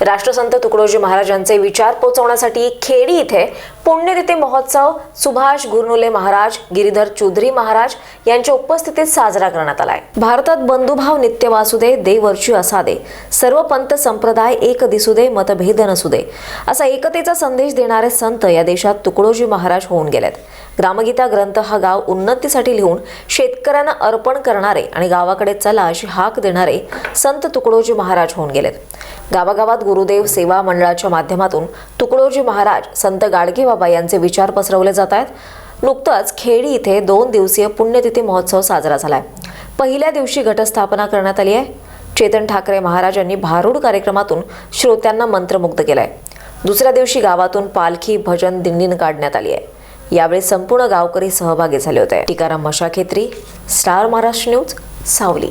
राष्ट्रसंत तुकडोजी महाराजांचे विचार पोहोचवण्यासाठी खेडी इथे पुण्यतिथी महोत्सव सुभाष गुरनुले महाराज गिरीधर चौधरी महाराज यांच्या उपस्थितीत साजरा करण्यात आलाय. भारतात बंधुभाव नित्य वासू दे देवर्षी असादे. सर्व पंत संप्रदाय एक दिसू दे मतभेद नसू दे असा एकतेचा संदेश देणारे संत या देशात तुकडोजी महाराज होऊन गेलेत. ग्रामगीता ग्रंथ हा गाव उन्नतीसाठी लिहून शेतकऱ्यांना अर्पण करणारे आणि गावाकडे चला अशी हाक देणारे संत तुकडोजी महाराज होऊन गेलेत. गावागावात गुरुदेव सेवा मंडळाच्या माध्यमातून तुकडोजी महाराज संत गाडगेबाबा यांचे विचार पसरवले जात आहेत. नुकतंच खेडी इथे दोन दिवसीय पुण्यतिथी महोत्सव साजरा झालाय. पहिल्या दिवशी घटस्थापना करण्यात आली आहे. चेतन ठाकरे महाराज यांनी भारूड कार्यक्रमातून श्रोत्यांना मंत्रमुग्ध केलाय. दुसऱ्या दिवशी गावातून पालखी भजन दिंडीन काढण्यात आली आहे. यावेळी संपूर्ण गावकरी सहभागी झाले होते. Tikaram Mashakhetri star Maharashtra news Sawali.